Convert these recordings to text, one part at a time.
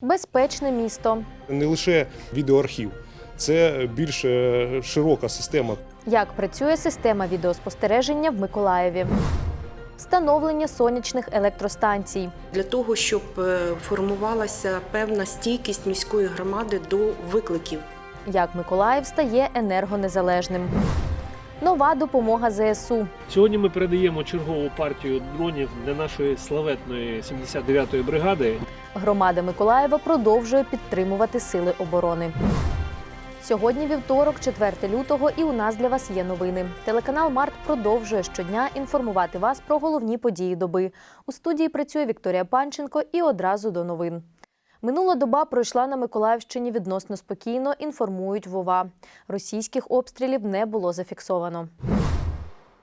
Безпечне місто. Не лише відеоархів, це більш е, широка система. Як працює система відеоспостереження в Миколаєві? Встановлення сонячних електростанцій. для того, щоб е, формувалася певна стійкість міської громади до викликів. Як Миколаїв стає енергонезалежним. Нова допомога ЗСУ. Сьогодні ми передаємо чергову партію дронів для нашої славетної 79-ї бригади. Громада Миколаєва продовжує підтримувати сили оборони. Сьогодні вівторок, 4 лютого, і у нас для вас є новини. Телеканал Март продовжує щодня інформувати вас про головні події доби. У студії працює Вікторія Панченко і одразу до новин. Минула доба пройшла на Миколаївщині відносно спокійно, інформують Вова. Російських обстрілів не було зафіксовано.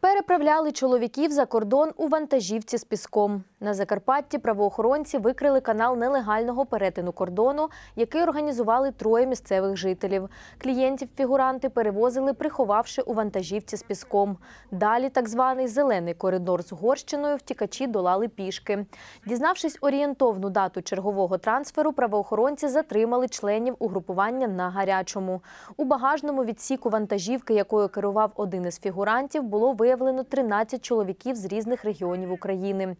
Переправляли чоловіків за кордон у вантажівці з піском. На Закарпатті правоохоронці викрили канал нелегального перетину кордону, який організували троє місцевих жителів. Клієнтів фігуранти перевозили, приховавши у вантажівці з піском. Далі так званий зелений коридор з горщиною втікачі долали пішки. Дізнавшись орієнтовну дату чергового трансферу, правоохоронці затримали членів угрупування на гарячому. У багажному відсіку вантажівки, якою керував один із фігурантів, було виявлено 13 чоловіків з різних регіонів України.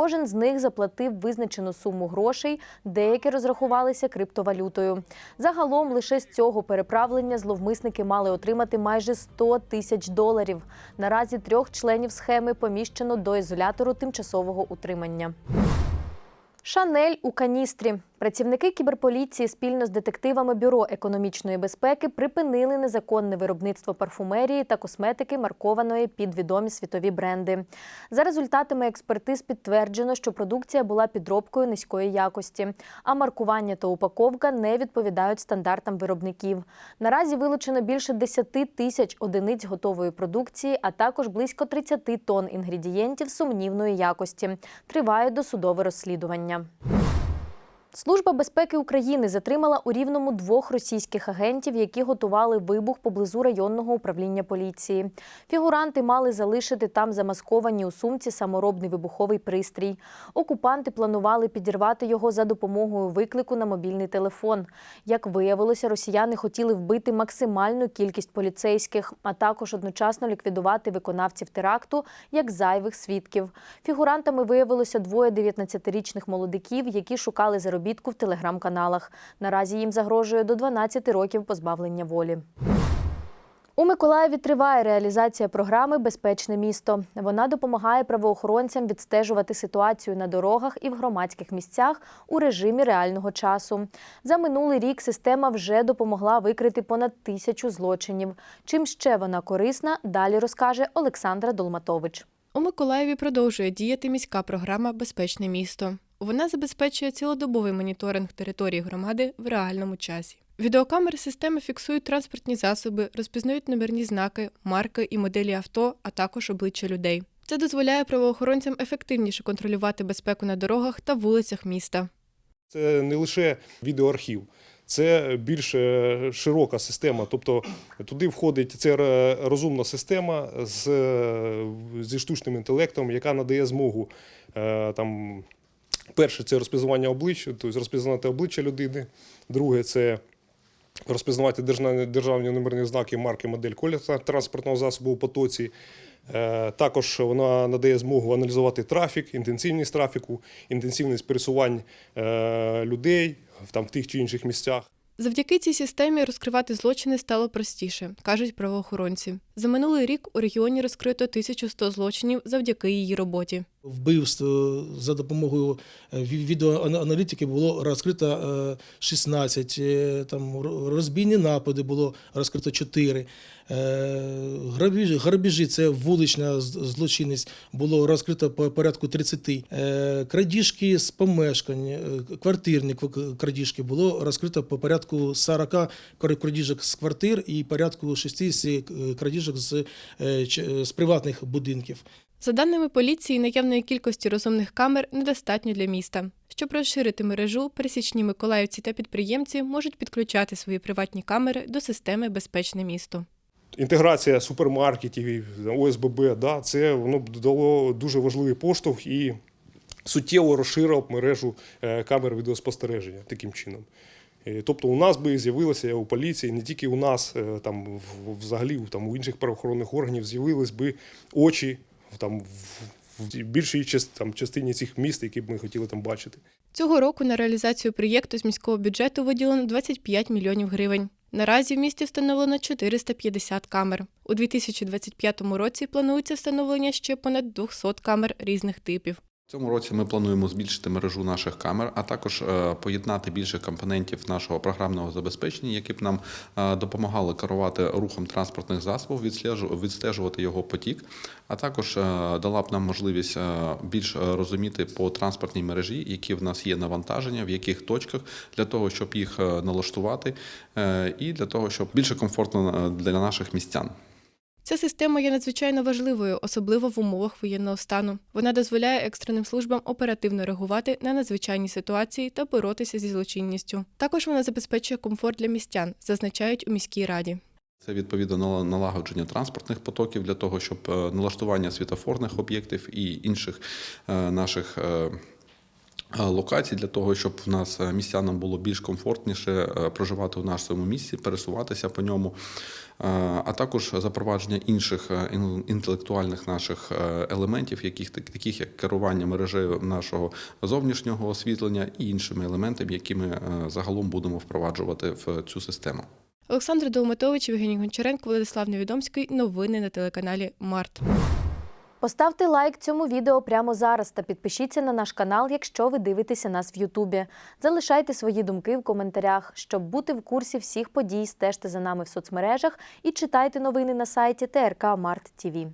Кожен з них заплатив визначену суму грошей, деякі розрахувалися криптовалютою. Загалом лише з цього переправлення зловмисники мали отримати майже 100 тисяч доларів. Наразі трьох членів схеми поміщено до ізолятору тимчасового утримання. Шанель у каністрі. Працівники кіберполіції спільно з детективами Бюро економічної безпеки припинили незаконне виробництво парфумерії та косметики, маркованої під відомі світові бренди. За результатами експертиз підтверджено, що продукція була підробкою низької якості, а маркування та упаковка не відповідають стандартам виробників. Наразі вилучено більше 10 тисяч одиниць готової продукції, а також близько 30 тонн інгредієнтів сумнівної якості. Триває досудове розслідування. połączenia. Служба безпеки України затримала у Рівному двох російських агентів, які готували вибух поблизу районного управління поліції. Фігуранти мали залишити там замасковані у сумці саморобний вибуховий пристрій. Окупанти планували підірвати його за допомогою виклику на мобільний телефон. Як виявилося, росіяни хотіли вбити максимальну кількість поліцейських, а також одночасно ліквідувати виконавців теракту як зайвих свідків. Фігурантами виявилося двоє 19-річних молодиків, які шукали заробітку в телеграм-каналах. Наразі їм загрожує до 12 років позбавлення волі. У Миколаєві триває реалізація програми Безпечне місто. Вона допомагає правоохоронцям відстежувати ситуацію на дорогах і в громадських місцях у режимі реального часу. За минулий рік система вже допомогла викрити понад тисячу злочинів. Чим ще вона корисна, далі розкаже Олександра Долматович. У Миколаєві продовжує діяти міська програма Безпечне місто. Вона забезпечує цілодобовий моніторинг території громади в реальному часі. Відеокамери системи фіксують транспортні засоби, розпізнають номерні знаки, марки і моделі авто, а також обличчя людей. Це дозволяє правоохоронцям ефективніше контролювати безпеку на дорогах та вулицях міста. Це не лише відеоархів, це більш е, широка система. Тобто туди входить це розумна система з, е, зі штучним інтелектом, яка надає змогу е, там. Перше це розпізнавання обличчя, тобто розпізнавати обличчя людини. Друге це розпізнавати державні, державні номерні знаки, марки, модель, колір транспортного засобу у потоці. Е, Також вона надає змогу аналізувати трафік, інтенсивність трафіку, інтенсивність пересувань е, людей там, в тих чи інших місцях. Завдяки цій системі розкривати злочини стало простіше, кажуть правоохоронці. За минулий рік у регіоні розкрито 1100 злочинів завдяки її роботі. Вбивств е, за допомогою е, відеоаналітики було розкрито е, 16, е, там розбійні напади було розкрито 4, грабіжі, це вулична злочинність, було розкрито по порядку 30, Е, крадіжки з помешкань, квартирні крадіжки було розкрито по порядку 40 крадіжок з квартир і порядку 60 е, крадіжок з, е, з приватних будинків. За даними поліції, наявної кількості розумних камер недостатньо для міста. Щоб розширити мережу, пересічні миколаївці та підприємці можуть підключати свої приватні камери до системи Безпечне місто. Інтеграція супермаркетів, і ОСББ, да, це воно б дало дуже важливий поштовх і суттєво розширив мережу е, камер відеоспостереження таким чином. Е, Тобто у нас би з'явилося у поліції, не тільки у нас, е, там взагалі там, у інших правоохоронних органів з'явились би очі там, в більшій там, частині цих міст, які б ми хотіли там бачити. Цього року на реалізацію проєкту з міського бюджету виділено 25 мільйонів гривень. Наразі в місті встановлено 450 камер. У 2025 році планується встановлення ще понад 200 камер різних типів. Цьому році ми плануємо збільшити мережу наших камер, а також е, поєднати більше компонентів нашого програмного забезпечення, які б нам е, допомагали керувати рухом транспортних засобів, відстежувати його потік, а також е, дала б нам можливість більш розуміти по транспортній мережі, які в нас є навантаження, в яких точках для того, щоб їх налаштувати, і для того, щоб більше комфортно для наших містян. Ця система є надзвичайно важливою, особливо в умовах воєнного стану. Вона дозволяє екстреним службам оперативно реагувати на надзвичайні ситуації та боротися зі злочинністю. Також вона забезпечує комфорт для містян, зазначають у міській раді. Це відповідно нала- налагодження транспортних потоків для того, щоб е, налаштування світофорних об'єктів і інших е, наших. Е, Локацій для того, щоб в нас е, містянам було більш комфортніше е, проживати у нашому місці, пересуватися по ньому, а також запровадження інших інтелектуальних наших елементів, яких таких як керування мережею нашого зовнішнього освітлення і іншими елементами, які ми загалом будемо впроваджувати в цю систему. Олександр Долматович, Євгеній Гончаренко, Владислав Невідомський. Новини на телеканалі Март. Поставте лайк цьому відео прямо зараз та підпишіться на наш канал, якщо ви дивитеся нас в Ютубі. Залишайте свої думки в коментарях. Щоб бути в курсі всіх подій, стежте за нами в соцмережах і читайте новини на сайті ТРК Март ТІВІ.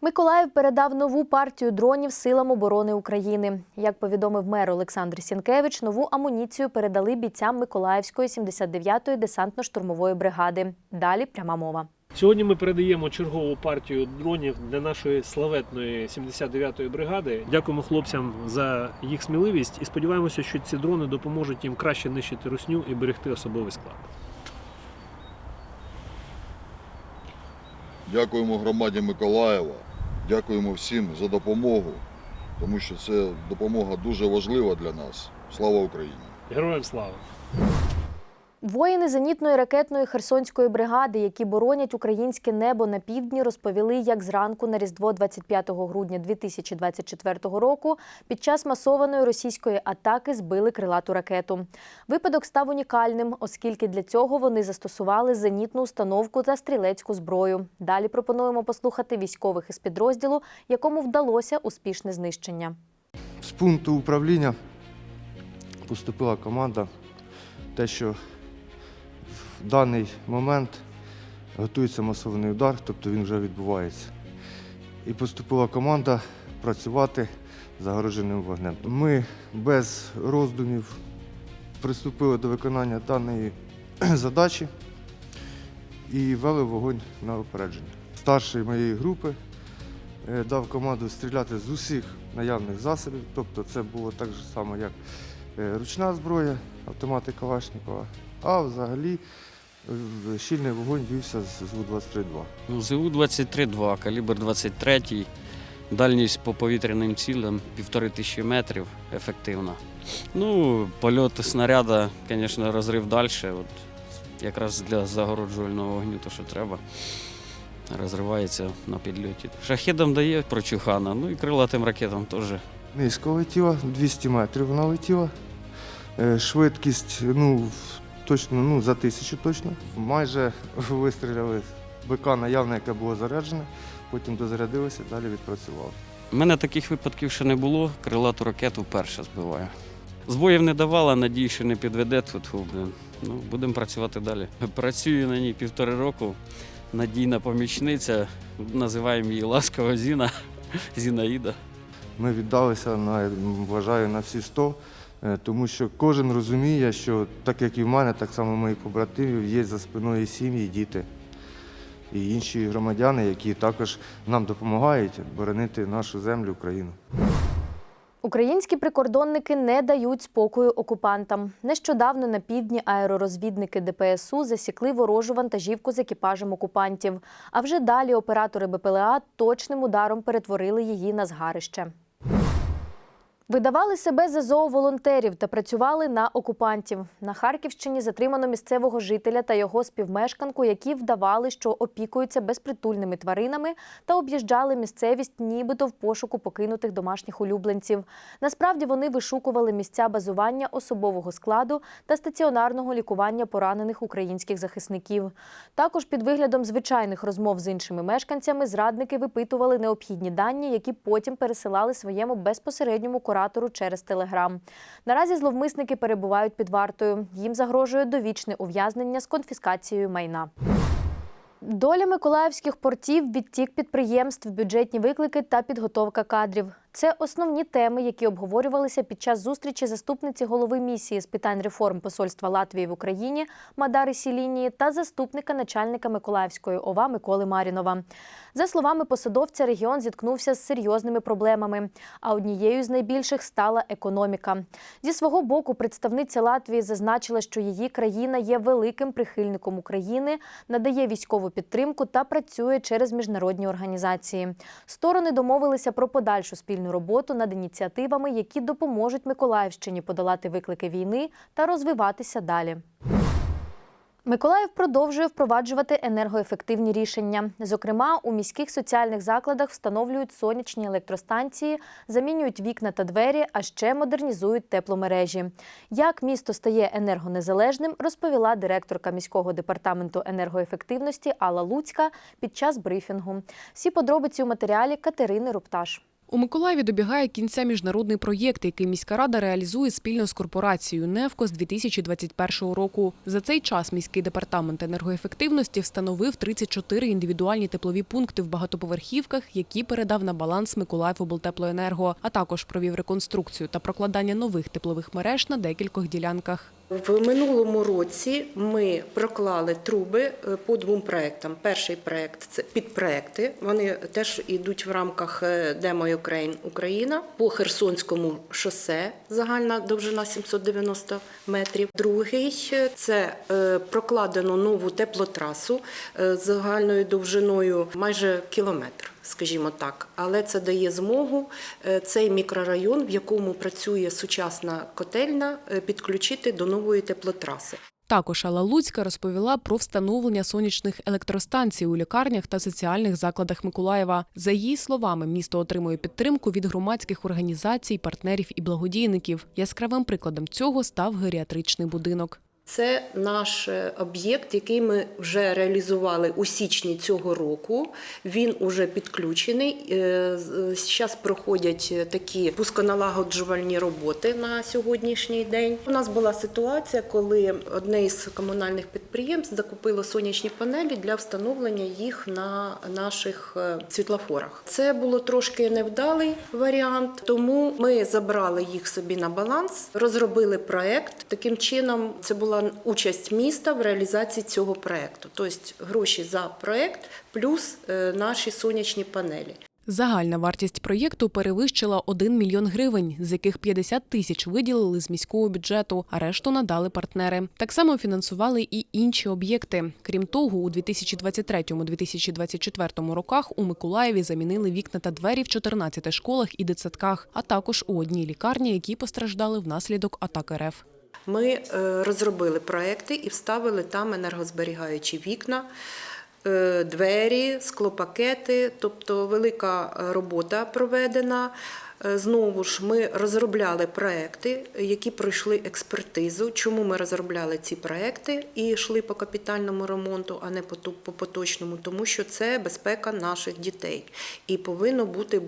Миколаїв передав нову партію дронів силам оборони України. Як повідомив мер Олександр Сінкевич, нову амуніцію передали бійцям Миколаївської 79-ї десантно-штурмової бригади. Далі пряма мова. Сьогодні ми передаємо чергову партію дронів для нашої славетної 79-ї бригади. Дякуємо хлопцям за їх сміливість і сподіваємося, що ці дрони допоможуть їм краще нищити русню і берегти особовий склад. Дякуємо громаді Миколаєва, дякуємо всім за допомогу, тому що це допомога дуже важлива для нас. Слава Україні! Героям слава! Воїни зенітної ракетної Херсонської бригади, які боронять українське небо на півдні, розповіли, як зранку на Різдво 25 грудня 2024 року під час масованої російської атаки збили крилату ракету. Випадок став унікальним, оскільки для цього вони застосували зенітну установку та стрілецьку зброю. Далі пропонуємо послухати військових із підрозділу, якому вдалося успішне знищення. З пункту управління поступила команда, те, що в даний момент готується масований удар, тобто він вже відбувається. І поступила команда працювати загороженим вогнем. Ми без роздумів приступили до виконання даної задачі і вели вогонь на опередження. Старший моєї групи е, дав команду стріляти з усіх наявних засобів. Тобто це було так само, як е, ручна зброя, автомати Калашникова, а взагалі щільний вогонь вівся з ЗУ-23-2. Ну, ЗУ-23-2, калібр 23, дальність по повітряним цілям півтори тисячі метрів, ефективна. Ну, польот снаряда, звісно, розрив далі. От, якраз для загороджувального вогню, то що треба. Розривається на підльоті. Шахедом дає прочухана, ну і крилатим ракетам теж. Низько летіла, 200 метрів вона летіла. Е, Швидкість ну, точно ну, за тисячу точно. Майже вистріляли БК наявне, яке було заряджене, потім дозарядилося, далі відпрацювали. У мене таких випадків ще не було. Крилату ракету вперше збиваю. Збоїв не давала, надію, що не підведе тут. Ну, будемо працювати далі. Працюю на ній півтори року. Надійна помічниця. Називаємо її ласково Зіна. Зінаїда. Ми віддалися на вважаю на всі 100, е, тому що кожен розуміє, що так як і в мене, так само моїх побратимів є за спиною сім'ї, діти і інші громадяни, які також нам допомагають боронити нашу землю, Україну. Українські прикордонники не дають спокою окупантам. Нещодавно на півдні аеророзвідники ДПСУ засікли ворожу вантажівку з екіпажем окупантів. А вже далі оператори БПЛА точним ударом перетворили її на згарище. Видавали себе за зооволонтерів та працювали на окупантів. На Харківщині затримано місцевого жителя та його співмешканку, які вдавали, що опікуються безпритульними тваринами та об'їжджали місцевість, нібито в пошуку покинутих домашніх улюбленців. Насправді вони вишукували місця базування особового складу та стаціонарного лікування поранених українських захисників. Також під виглядом звичайних розмов з іншими мешканцями зрадники випитували необхідні дані, які потім пересилали своєму безпосередньому куратору через телеграм. Наразі зловмисники перебувають під вартою. Їм загрожує довічне ув'язнення з конфіскацією майна. Доля миколаївських портів, відтік підприємств, бюджетні виклики та підготовка кадрів. Це основні теми, які обговорювалися під час зустрічі заступниці голови місії з питань реформ посольства Латвії в Україні Мадари Сілінії та заступника начальника Миколаївської ОВА Миколи Марінова. За словами посадовця, регіон зіткнувся з серйозними проблемами, а однією з найбільших стала економіка. Зі свого боку, представниця Латвії зазначила, що її країна є великим прихильником України, надає військову підтримку та працює через міжнародні організації. Сторони домовилися про подальшу спільну роботу над ініціативами, які допоможуть Миколаївщині подолати виклики війни та розвиватися далі. Миколаїв продовжує впроваджувати енергоефективні рішення. Зокрема, у міських соціальних закладах встановлюють сонячні електростанції, замінюють вікна та двері, а ще модернізують тепломережі. Як місто стає енергонезалежним, розповіла директорка міського департаменту енергоефективності Алла Луцька під час брифінгу. Всі подробиці у матеріалі Катерини Рупташ. У Миколаєві добігає кінця міжнародний проєкт, який міська рада реалізує спільно з корпорацією «Невко» з 2021 року. За цей час міський департамент енергоефективності встановив 34 індивідуальні теплові пункти в багатоповерхівках, які передав на баланс Миколаївоблтеплоенерго, а також провів реконструкцію та прокладання нових теплових мереж на декількох ділянках. В минулому році ми проклали труби е, по двом проектам. Перший проект це підпроекти. Вони теж йдуть в рамках е, Demo Ukraine Україна по Херсонському шосе. Загальна довжина 790 метрів. Другий це е, прокладено нову теплотрасу з загальною довжиною майже кілометр. Скажімо так, але це дає змогу е, цей мікрорайон, в якому працює сучасна котельна, е, підключити до нової теплотраси. Також Алла Луцька розповіла про встановлення сонячних електростанцій у лікарнях та соціальних закладах Миколаєва. За її словами, місто отримує підтримку від громадських організацій, партнерів і благодійників. Яскравим прикладом цього став геріатричний будинок. Це наш е, об'єкт, який ми вже реалізували у січні цього року. Він уже підключений. Зараз проходять е, такі пусконалагоджувальні роботи на сьогоднішній день. У нас була ситуація, коли одне із комунальних підприємств закупило сонячні панелі для встановлення їх на наших е, світлофорах. Це було трошки невдалий варіант, тому ми забрали їх собі на баланс, розробили проект. Таким чином, це була участь міста в реалізації цього проекту, тобто гроші за проект плюс е, наші сонячні панелі. Загальна вартість проєкту перевищила 1 мільйон гривень, з яких 50 тисяч виділили з міського бюджету, а решту надали партнери. Так само фінансували і інші об'єкти. Крім того, у 2023-2024 роках у Миколаєві замінили вікна та двері в 14 школах і дитсадках, а також у одній лікарні, які постраждали внаслідок атак РФ. Ми е, розробили проекти і вставили там енергозберігаючі вікна. е, Двері, склопакети, тобто велика е, робота проведена. Знову ж ми розробляли проекти, які пройшли експертизу. Чому ми розробляли ці проекти і йшли по капітальному ремонту, а не по поточному? Тому що це безпека наших дітей, і повинно бути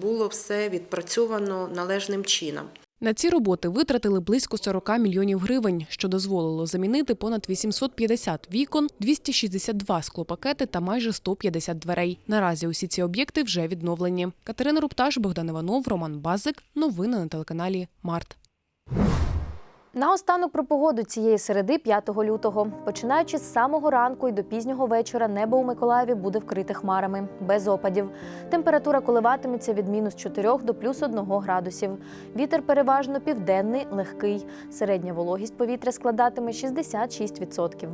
було все відпрацьовано належним чином. На ці роботи витратили близько 40 мільйонів гривень, що дозволило замінити понад 850 вікон, 262 склопакети та майже 150 дверей. Наразі усі ці об'єкти вже відновлені. Катерина Рупташ, Богдан Іванов, Роман Базик. Новини на телеканалі Март. Наостанок про погоду цієї середи 5 лютого. Починаючи з самого ранку і до пізнього вечора, небо у Миколаєві буде вкрите хмарами, без опадів. Температура коливатиметься від мінус 4 до плюс 1 градусів. Вітер переважно південний, легкий. Середня вологість повітря складатиме 66%.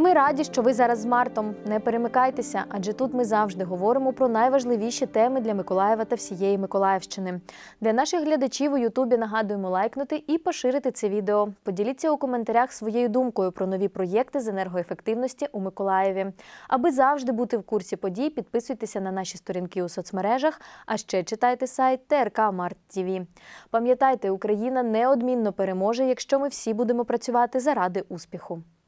Ми раді, що ви зараз з Мартом. Не перемикайтеся, адже тут ми завжди говоримо про найважливіші теми для Миколаєва та всієї Миколаївщини. Для наших глядачів у Ютубі нагадуємо лайкнути і поширити це відео. Поділіться у коментарях своєю думкою про нові проєкти з енергоефективності у Миколаєві. Аби завжди бути в курсі подій, підписуйтеся на наші сторінки у соцмережах, а ще читайте сайт ТРК Март ТІВІ. Пам'ятайте, Україна неодмінно переможе, якщо ми всі будемо працювати заради успіху.